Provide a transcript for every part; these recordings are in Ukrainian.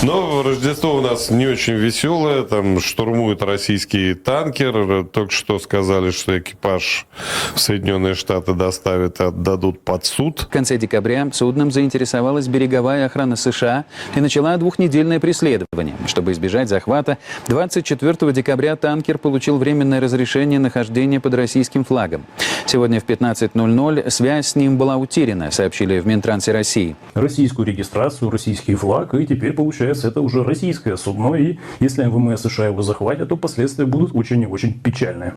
Но Рождество у нас не очень веселое. Там штурмует российский танкер. Только что сказали, что экипаж в Соединенные Штаты доставят и отдадут под суд. В конце декабря судном заинтересовалась береговая охрана США и начала двухнедельное преследование. Чтобы избежать захвата, 24 декабря танкер получил временное разрешение нахождения под российским флагом. Сегодня в 15.00 связь с ним была утеряна, сообщили в Минтрансе России. российскую регистрацию, российский флаг, и теперь, получается, это уже российское судно, и если МВМ США его захватят, то последствия будут очень и очень печальные.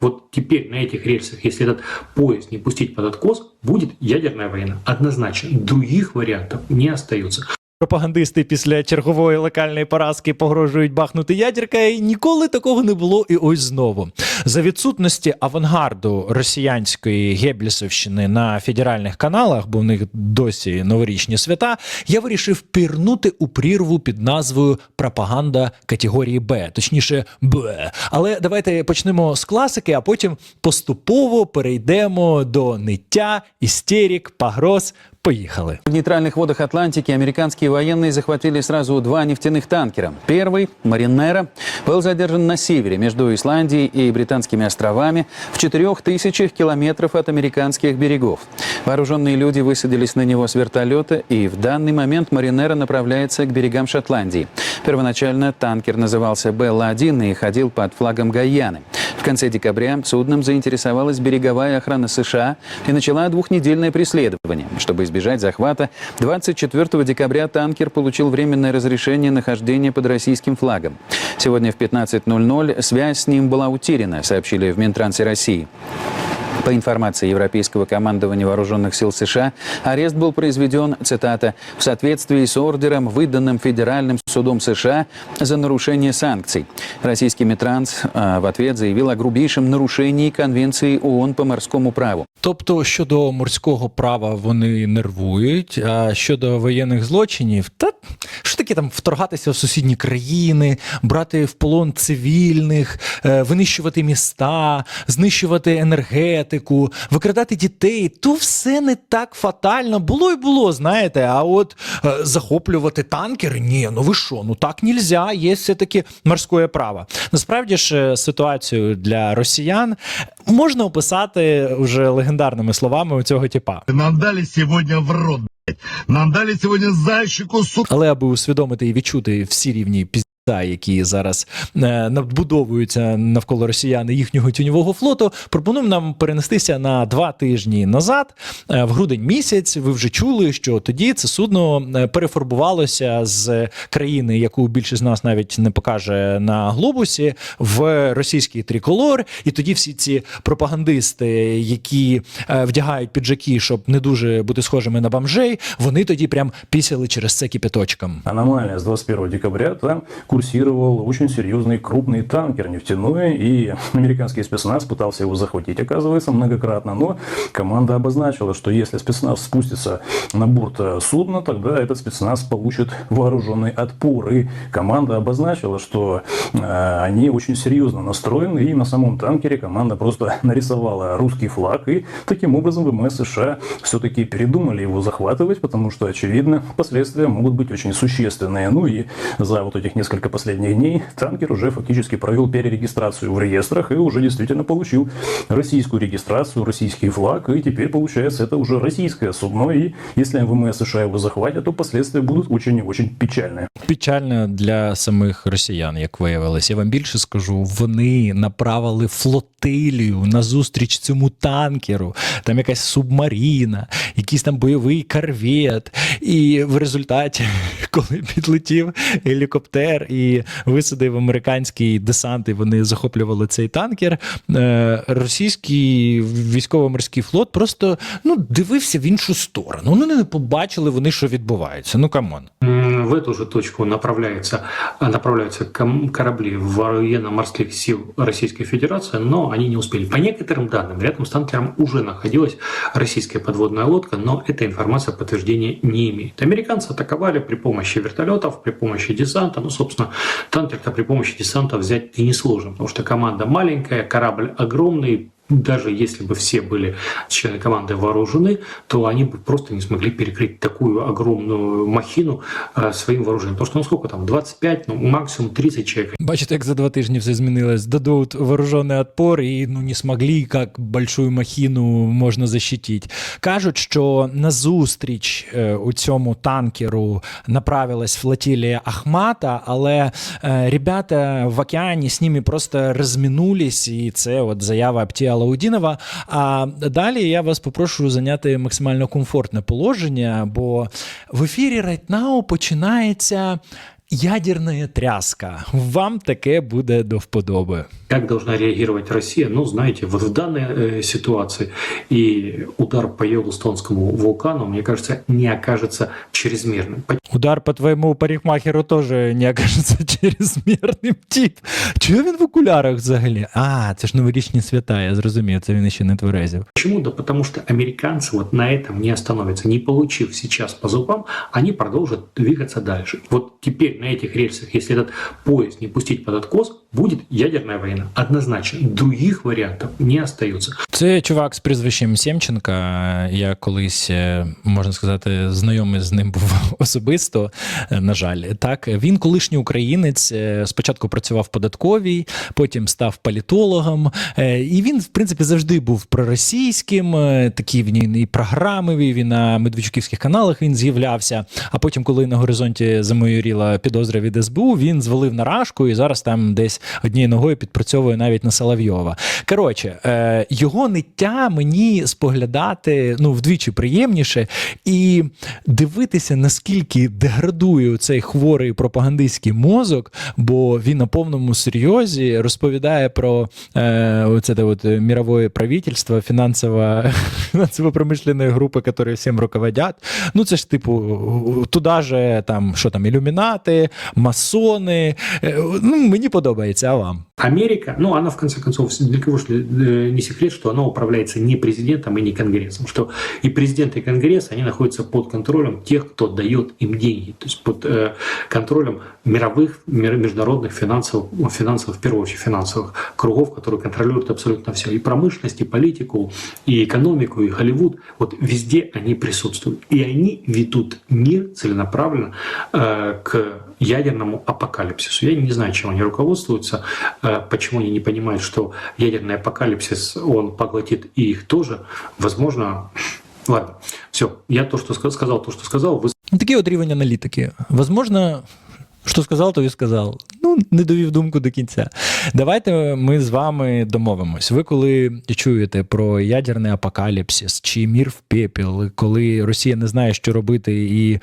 Вот теперь на этих рельсах, если этот поезд не пустить под откос, будет ядерная война. Однозначно. Других вариантов не остается. Пропагандисти після чергової локальної поразки погрожують бахнути ядеркою. Ніколи такого не було, і ось знову. За відсутності авангарду росіянської Геббельсовщини на федеральних каналах, бо в них досі новорічні свята, я вирішив пірнути у прірву під назвою Пропаганда категорії Б, точніше Б. Але давайте почнемо з класики, а потім поступово перейдемо до ниття, істерік, погроз. Поїхали. В нейтральных водах Атлантики американские военные захватили сразу два нефтяных танкера. Первый, Маринера, был задержан на севере между Исландией и Британскими островами в четырех тысячах километров от американских берегов. Вооруженные люди высадились на него с вертолета, и в данный момент Маринера направляется к берегам Шотландии. Первоначально танкер назывался «Белла-1» и ходил под флагом Гайаны. В конце декабря судном заинтересовалась береговая охрана США и начала двухнедельное преследование. Чтобы избежать захвата, 24 декабря танкер получил временное разрешение нахождения под российским флагом. Сегодня в 15.00 связь с ним была утеряна, сообщили в Минтрансе России. По информации Европейского командования вооруженных сил США, арест был произведен, цитата, «в соответствии с ордером, выданным Федеральным судом США за нарушение санкций». Российский Минтранс а, в ответ заявил о грубейшем нарушении Конвенции ООН по морскому праву. Тобто щодо морського права вони нервують, а щодо воєнних злочинів, та що таке там вторгатися в сусідні країни, брати в полон цивільних, е, винищувати міста, знищувати енергетику, викрадати дітей, то все не так фатально. Було й було, знаєте. А от е, захоплювати танкери, ні, ну ви що, ну так нельзя, є все-таки морське право. Насправді ж е, ситуацію для росіян можна описати вже легендарними словами у цього типа. Нам дали сегодня в рот. Нам дали сегодня зайчику, сука. Але аби усвідомити і відчути всі рівні пізда, які зараз е, надбудовуються навколо росіян їхнього тюньового флоту, пропонуємо нам перенестися на два тижні назад, е, в грудень місяць. Ви вже чули, що тоді це судно е, перефарбувалося з країни, яку більшість з нас навіть не покаже на глобусі, в російський триколор. І тоді всі ці пропагандисти, які вдягають піджаки, щоб не дуже бути схожими на бомжей, вони тоді прям пісяли через це кипяточком. Аномалия с 21 декабря, там курсировал очень серьезный крупный танкер нефтяной, и американский спецназ пытался его захватить, оказывается, многократно, но команда обозначила, что если спецназ спустится на борт э, судна, тогда этот спецназ получит вооруженный отпор, и команда обозначила, что э, они очень серьезно настроены, и на самом танкере команда просто нарисовала русский флаг, и таким образом ВМС США все-таки передумали его захватывать, потому что, очевидно, последствия могут быть очень существенные. Ну и за вот этих несколько последних дней танкер уже фактически провел перерегистрацию в реестрах и уже действительно получил российскую регистрацию, российский флаг, и теперь, получается, это уже российское судно, и если МВМ США его захватят, то последствия будут очень и очень печальные. Печально для самих росіян, як виявилось. Я вам більше скажу, вони направили флотилію на зустріч цьому танкеру. Там якась субмаріна, якийсь там бойовий корвет. І в результаті, коли підлетів гелікоптер і висадив американський десант, і вони захоплювали цей танкер, е, російський військово-морський флот просто ну, дивився в іншу сторону. Вони не побачили вони, що відбувається. Ну камон. М, В эту же точку направляется, а, направляются ком- корабли военно-морских сил Российской Федерации, но они не успели. По некоторым данным, рядом с танкером уже находилась российская подводная лодка, но эта информация подтверждения не имеет. Американцы атаковали при помощи помощи вертолетов, при помощи десанта. Ну, собственно, танкер-то при помощи десанта взять и несложно, потому что команда маленькая, корабль огромный, даже если бы все были члены команды вооружены, то они бы просто не смогли перекрыть такую огромную махину э, своим вооружением. Потому что, ну сколько там, 25, ну максимум 30 человек. Бачите, як за два тижні все змінилось. Дадут вооружений отпор і ну не смогли, як большую махіну можна защитить. Кажуть, що на зустріч е, у цьому танкеру направилась флотилія Ахмата, але е, ребята в океані з ними просто розминулись, і це от заява Аптія Лаудінова. А далі я вас попрошу зайняти максимально комфортне положення, бо в ефірі Right Now починається. Ядерна тряска. Вам таке буде до вподоби. Как должна реагировать Россия? Ну, знаете, вот в данной э, ситуации и удар по Йеллоустонскому вулкану, мне кажется, не окажется чрезмерным. Удар по твоєму парикмахеру теж не окажеться чрезмірним тип. Чого він в окулярах взагалі? А, це ж новорічні свята, я зрозумів, це він ще не тверезів. Почему? Да потому что американцы вот на этом не остановятся. Не получив сейчас по зубам, они продолжат двигаться дальше. Вот теперь на этих рельсах, если этот поезд не пустить под откос, будет ядерная война. Однозначно. Других вариантов не остается. Це чувак з прізвищем Сємченка. Я колись, е, можна сказати, знайомий з ним був особисто. е, На жаль, так він колишній українець. е, Спочатку працював податковій, потім став політологом. І він, в принципі, завжди був проросійським. Такі він і програми вів, і на медведчуківських каналах він з'являвся. А потім, коли на горизонті замайоріла підозра від СБУ, він звалив на рашку і зараз там десь однією ногою підпрацьовує навіть на Соловйова. Коротше, е, його ниття мені споглядати ну вдвічі приємніше і дивитися, наскільки деградує цей хворий пропагандистський мозок, бо він на повному серйозі розповідає про е, оце от мировое правительство, фінансово, фінансово-промишленої групи, які всім руководять. Ну це ж типу туди же там що там ілюмінати, масони. Е, Ну мені подобається, а вам? Америка, ну, она в конце концов, для кого э, не секрет, что она управляется не президентом и не конгрессом, что и президент, и конгресс, они находятся под контролем тех, кто дает им деньги, то есть под э, контролем мировых, мир- международных финансовых, финансовых, в первую очередь финансовых кругов, которые контролируют абсолютно все, и промышленность, и политику, и экономику, и Голливуд, вот везде они присутствуют, и они ведут мир целенаправленно э, к ядерному апокалипсису. Я не знаю, чем они руководствуются, э, почему они не понимают, что ядерный апокалипсис, он поглотит и их тоже. Возможно, ладно, все, я то, что ска- сказал, то, что сказал, вы Ну, Такий от рівень аналітики. Возможно, що сказав, то і сказав. Ну, не довів думку до кінця. Давайте ми з вами домовимось. Ви коли чуєте про ядерний апокаліпсис чи мір в пепіл, коли Росія не знає, що робити, і е,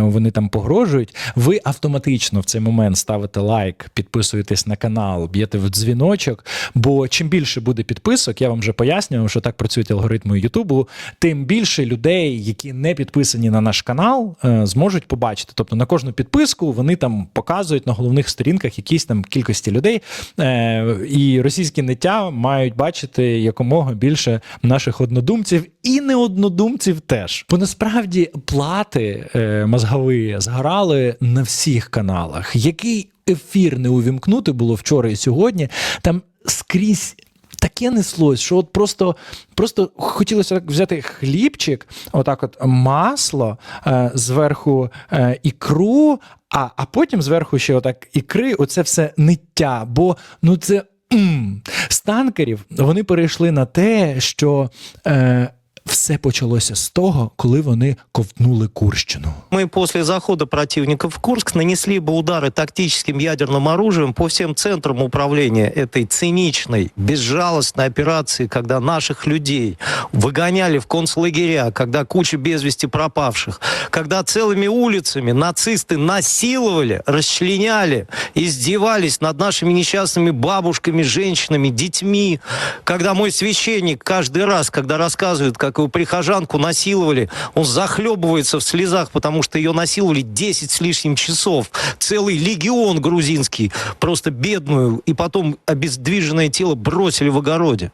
вони там погрожують, ви автоматично в цей момент ставите лайк, підписуєтесь на канал, б'єте в дзвіночок. Бо чим більше буде підписок, я вам вже пояснював, що так працюють алгоритми Ютубу, тим більше людей, які не підписані на наш канал, е, зможуть побачити. Тобто на кожну підписку вони там показують на головних сторінках якісь там кількості людей. Е, І російські ниття мають бачити якомога більше наших однодумців і неоднодумців теж. Бо насправді плати е, мозгові згорали на всіх каналах. Який ефір не увімкнути було вчора і сьогодні? Там скрізь таке неслось, що от просто, просто хотілося так взяти хлібчик, отак, от масло, е, зверху е, ікру, а, а потім зверху ще отак ікри, оце все ниття. Бо ну це. м. З танкерів вони перейшли на те, що е, все почалося з того, коли вони ковтнули Курщину. Мы после захода противника в Курск нанесли бы удары тактическим ядерным оружием по всем центрам управления этой циничной, безжалостной операции, когда наших людей выгоняли в концлагеря, когда куча без вести пропавших, когда целыми улицами нацисты насиловали, расчленяли, издевались над нашими несчастными бабушками, женщинами, детьми, когда мой священник каждый раз, когда рассказывает, как его прихожанку насиловали, он захлебывается в слезах, потому что ее насиловали 10 с лишним часов. Целый легион грузинский, просто бедную, и потом обездвиженное тело бросили в огороде.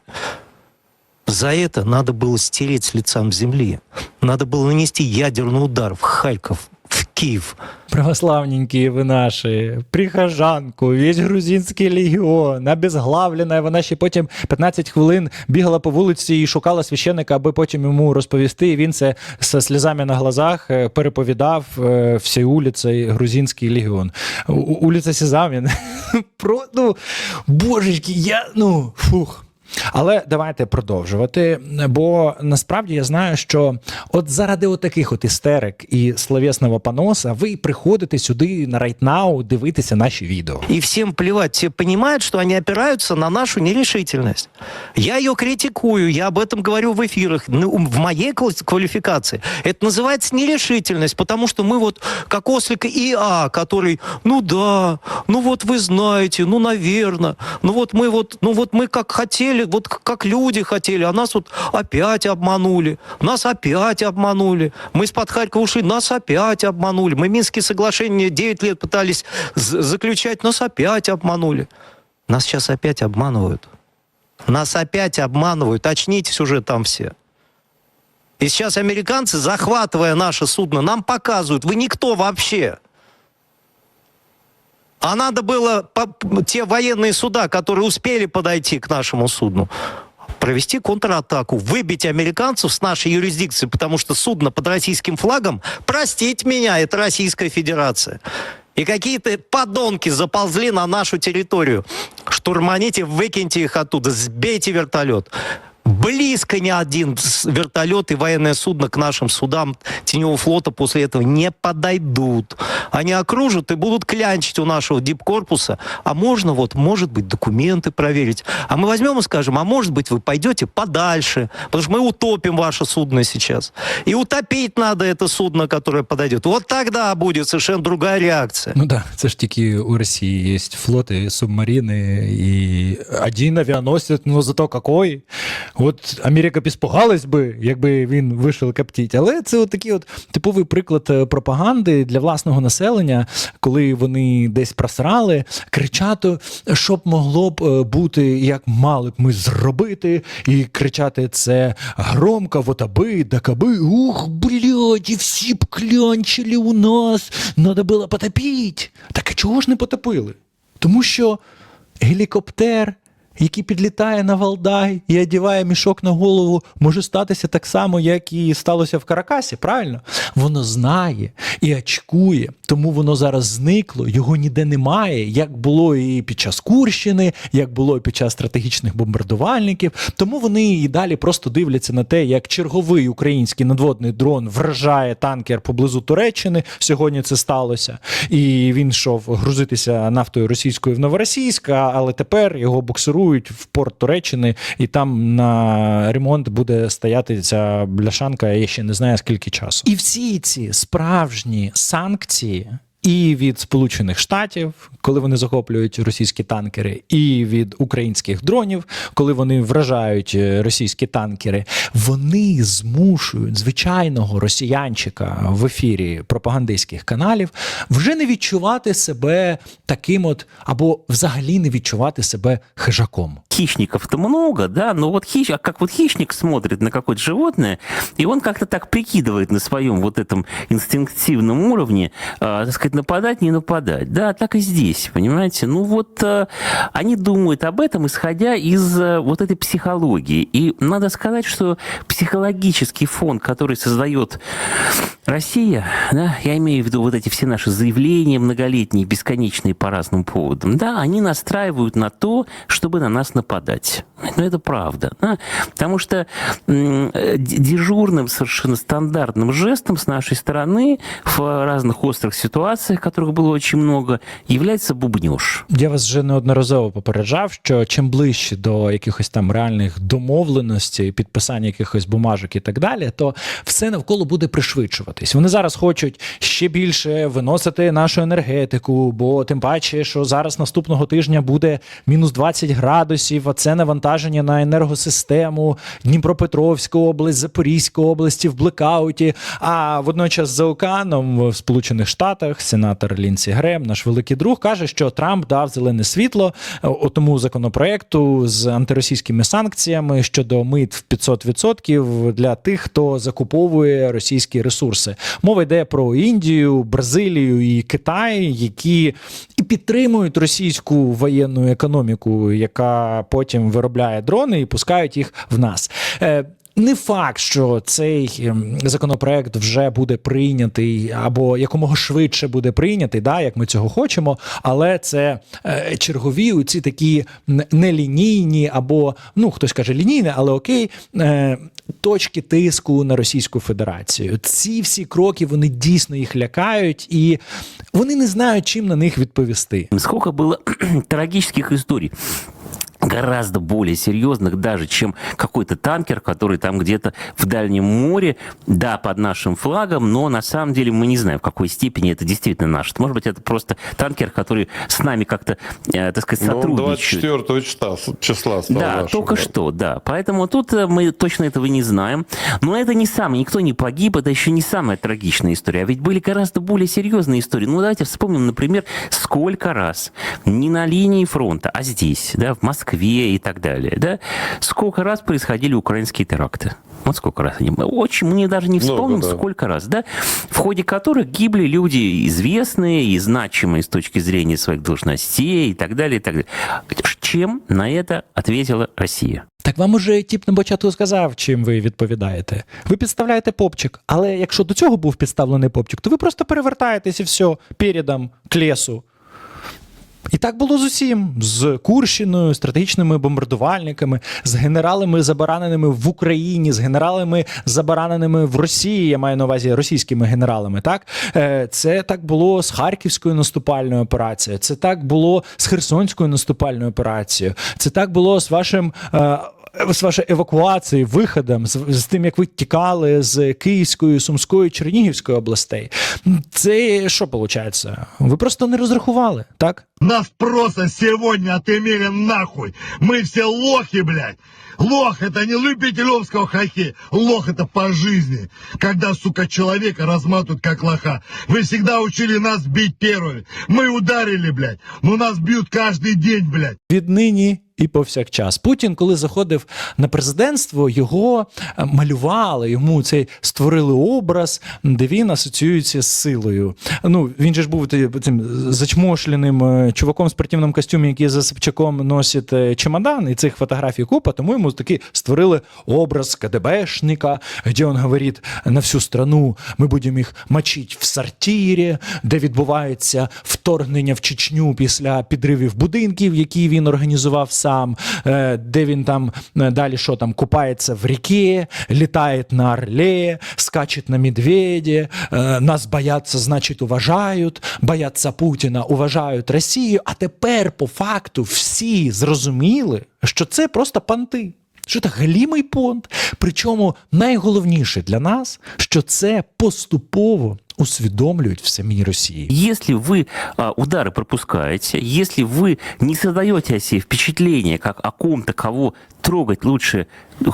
За это надо было стереть с лица земли. Надо было нанести ядерный удар в Харьков, в Православненькі ви наші, прихожанку, весь грузинський легіон, обезглавлена. Вона ще потім 15 хвилин бігала по вулиці і шукала священника, аби потім йому розповісти. І він це зі сльозами на глазах е, переповідав е, всій вулиці грузинський легіон. У- Улиця Сезамін. Про, ну, божечки, я, ну, фух. Але давайте продовжувати. Бо насправді я знаю, що от заради отаких от істерик і словесного поноса ви приходите сюди на Райтнау дивитися наші відео. И всем плевать. Все понимают, что они опираются на нашу нерешительность. Я ее критикую, я об этом говорю в эфирах. Ну, в моей квал- квалификации это называется нерешительность, потому что мы вот как ослик ИА, который, ну да, ну вот вы знаете, ну наверное, ну вот мы вот, ну вот мы как хотели, вот к- как люди хотели, а нас вот опять обманули, нас опять обманули. Мы из-под Харькова ушли, нас опять обманули. Мы Минские соглашения 9 лет пытались заключать, нас опять обманули. Нас сейчас опять обманывают. Нас опять обманывают. Очнитесь уже там все. И сейчас американцы, захватывая наше судно, нам показывают, вы никто вообще. А надо было те военные суда, которые успели подойти к нашему судну, провести контратаку, выбить американцев с нашей юрисдикции, потому что судно под российским флагом, простите меня, это Российская Федерация. И какие-то подонки заползли на нашу территорию. Штурманите, выкиньте их оттуда, сбейте вертолет. Близко ни один с- вертолет и военное судно к нашим судам теневого флота после этого не подойдут. Они окружат и будут клянчить у нашего дипкорпуса. А можно вот, может быть, документы проверить. А мы возьмем и скажем, а может быть, вы пойдете подальше, потому что мы утопим ваше судно сейчас. И утопить надо это судно, которое подойдет. Вот тогда будет совершенно другая реакция. Ну да, це ж тільки у Росії є флоти, субмарини і один авіаносець, ну зато какой. От Америка б іспугалась би, якби він вийшов коптіть. Але це от такий от типовий приклад е, пропаганди для власного населення, коли вони десь просрали, кричати, що б могло б е, бути, як мали б ми зробити, і кричати це громко, вот аби, так ух, блядь, і всі б клянчили у нас, надо було потопіть. Так а чого ж не потопили? Тому що гелікоптер, який підлітає на Валдай і одіває мішок на голову, може статися так само, як і сталося в Каракасі, правильно? Воно знає і очкує, тому воно зараз зникло, його ніде немає, як було і під час Курщини, як було і під час стратегічних бомбардувальників. Тому вони і далі просто дивляться на те, як черговий український надводний дрон вражає танкер поблизу Туреччини. Сьогодні це сталося. І він йшов грузитися нафтою російською в Новоросійськ, а- але тепер його буксирують в порт Туреччини, і там на ремонт буде стояти ця бляшанка, я ще не знаю скільки часу. І всі ці справжні санкції І від Сполучених Штатів, коли вони захоплюють російські танкери, і від українських дронів, коли вони вражають е, російські танкери, вони змушують звичайного росіянчика в ефірі пропагандистських каналів вже не відчувати себе таким, от або взагалі не відчувати себе хижаком. хищников-то много, да, но вот хищ, а как вот хищник смотрит на какое-то животное, и он как-то так прикидывает на своем вот этом инстинктивном уровне, э, так сказать, нападать, не нападать. Да, так и здесь, понимаете? Ну вот э, они думают об этом, исходя из э, вот этой психологии. И надо сказать, что психологический фон, который создает Россия, да, я имею в виду вот эти все наши заявления многолетние, бесконечные по разным поводам, да, они настраивают на то, чтобы на нас нападать. Но это правда. Да? Потому что э, дежурным, совершенно стандартным жестом с нашей стороны в разных острых ситуациях, которых было очень много, является бубнеж. Я вас вже неодноразово попереджав, що чим ближче до якихось там реальних домовленостей, підписання якихось бумажок і так далі, то все навколо буде пришвидшуватись. Вони зараз хочуть ще більше виносити нашу енергетику, бо тим паче, що зараз наступного тижня буде мінус 20 градусів, а це навантаження на енергосистему, Дніпропетровську область, Запорізьку області в блекауті. А водночас за океаном в Сполучених Штатах сенатор Лінсі Грем, наш великий друг, каже, що Трамп дав зелене світло е, тому законопроекту з антиросійськими санкціями щодо мит в 500% для тих, хто закуповує російські ресурси. Мова йде про Індію, Бразилію і Китай, які і підтримують російську воєнну економіку, яка потім виробляє дрони і пускають їх в нас. Не факт, що цей ем, законопроект вже буде прийнятий або якомога швидше буде прийнятий, да, як ми цього хочемо, але це е, чергові ці такі нелінійні, або ну хтось каже лінійне, але окей. Е, Точки тиску на Російську Федерацію. Ці всі кроки вони дійсно їх лякають, і вони не знають, чим на них відповісти. Сколько было трагических историй гораздо более серьезных даже, чем какой-то танкер, который там где-то в дальнем море, да, под нашим флагом, но на самом деле мы не знаем, в какой степени это действительно наш. Может быть, это просто танкер, который с нами как-то, э, так сказать, Ну, сотрудничает. 24 числа, числа стал Да, нашим, только да. что, да. Поэтому тут э, мы точно этого не знаем. Но это не самое, никто не погиб, это еще не самая трагичная история. А ведь были гораздо более серьезные истории. Ну, давайте вспомним, например, сколько раз не на линии фронта, а здесь, да, в Москве и так далее, да, сколько раз происходили украинские теракты. Вот сколько раз они. Очень, мы даже не Много, вспомним, да. сколько раз, да, в ходе которых гибли люди известные и значимые с точки зрения своих должностей и так далее, и так далее. Чем на это ответила Россия? Так вам уже тіп на початку сказав, чим ви відповідаєте. Ви підставляєте попчик, але якщо до цього був підставлений попчик, то ви просто перевертаєтесь і все передом к лесу. І так було з усім: з Курщиною, стратегічними бомбардувальниками, з генералами забараненими в Україні, з генералами забараненими в Росії. Я маю на увазі російськими генералами. Так Е, це так було з Харківською наступальною операцією. Це так було з Херсонською наступальною операцією. Це так було з вашим. е, з вашою евакуацією, виходом, з, з тим, як ви тікали з Київської, Сумської, Чернігівської областей. Це що виходить? Ви просто не розрахували, так? Нас просто сегодня отымели нахуй. Мы все лохи, блядь. Лох это не любителевского хоккея. Лох это по жизни. Когда, сука, человека разматывают как лоха. Вы всегда учили нас бить первыми. Мы ударили, блядь. Но нас бьют каждый день, блядь. Віднині і повсякчас. Путін, коли заходив на президентство, його е, малювали, йому цей створили образ, де він асоціюється з силою. Ну він же ж був ти- цим зачмошленим е, чуваком в спортивному костюмі, який за Собчаком носить е, чемодан, і цих фотографій купа, тому йому таки створили образ КДБшника, де він говорить на всю страну: ми будемо їх мочити в сортирі, де відбувається вторгнення в Чечню після підривів будинків, які він організував сам, е, де він там е, далі що там купається в ріки, літає на орле, скачет на медведі, нас бояться, значить, уважають, бояться Путіна, уважають Росію. А тепер, по факту, всі зрозуміли, що це просто панти. Що це галімий понт. Причому найголовніше для нас, що це поступово усвідомлюють в самій Росії. Если вы а, удары пропускаете, если вы не создаете о себе впечатление, как о ком-то, кого трогать лучше,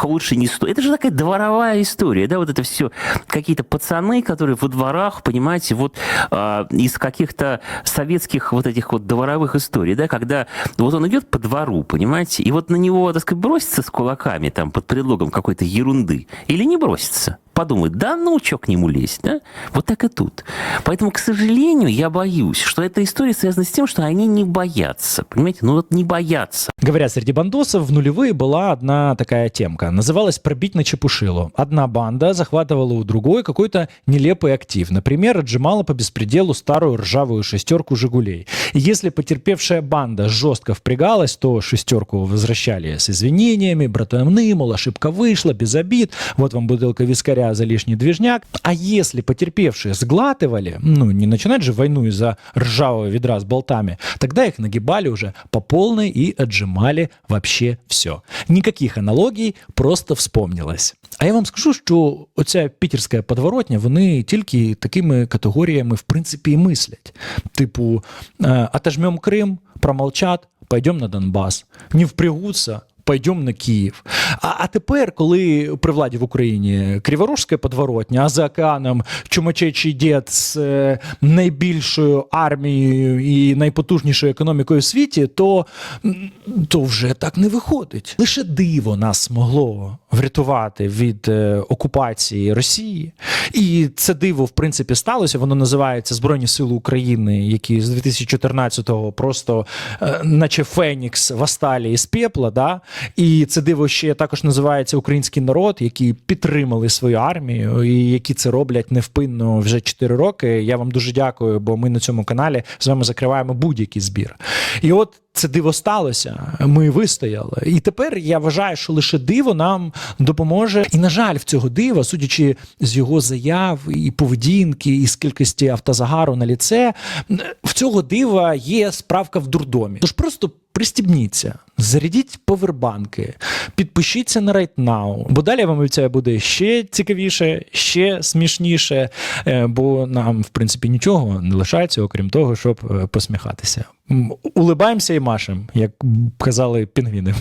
лучше не стоит. Это же такая дворовая история, да, вот это все какие-то пацаны, которые во дворах, понимаете, вот а, из каких-то советских вот этих вот дворовых историй, да, когда вот он идет по двору, понимаете, и вот на него, так сказать, бросится с кулаками там под предлогом какой-то ерунды или не бросится Подумает, да ну, что к нему лезть, да? Вот так и тут. Поэтому, к сожалению, я боюсь, что эта история связана с тем, что они не боятся, понимаете? Ну вот не боятся. Говорят, среди бандосов в нулевые была одна такая темка. Называлась «Пробить на чепушилу». Одна банда захватывала у другой какой-то нелепый актив. Например, отжимала по беспределу старую ржавую шестерку «Жигулей». И если потерпевшая банда жестко впрягалась, то шестерку возвращали с извинениями, братаны, мол, ошибка вышла, без обид, вот вам бутылка вискаря за лишний движняк. А если потерпевшие сглатывали, ну, не начинать же войну из-за ржавого ведра с болтами, тогда их нагибали уже по полной и отжимали вообще все. Никаких аналогій, просто вспомнилось. А я вам скажу, що оця пітерська подворотня, вони тільки такими категоріями в принципі і мислять. Типу, е, отожмем Крим, промолчат, пойдем на Донбас. Не впрягутся, пойдем на Київ. А, а тепер, коли при владі в Україні Криворожське подворотня, а за океаном чумачечий дід з е, найбільшою армією і найпотужнішою економікою в світі, то, то вже так не виходить. Лише диво нас могло врятувати від е, окупації Росії. І це диво, в принципі, сталося. Воно називається Збройні Сили України, які з 2014-го просто, е, наче Фенікс, воссталі із пепла. Да? І це диво ще також називається український народ, які підтримали свою армію, і які це роблять невпинно вже 4 роки. Я вам дуже дякую, бо ми на цьому каналі з вами закриваємо будь-який збір. І от це диво сталося. Ми вистояли. І тепер я вважаю, що лише диво нам допоможе. І, на жаль, в цього дива, судячи з його заяв і поведінки, і з кількості автозагару на ліце, в цього дива є справка в дурдомі. Тож просто пристібніться, зарядіть повербанки, підпишіться на RightNow, бо далі я вам обіцяю буде ще цікавіше, ще смішніше, е, бо нам, в принципі, нічого не лишається, окрім того, щоб е, посміхатися. Улибаємося і машем, як казали пінгвіни.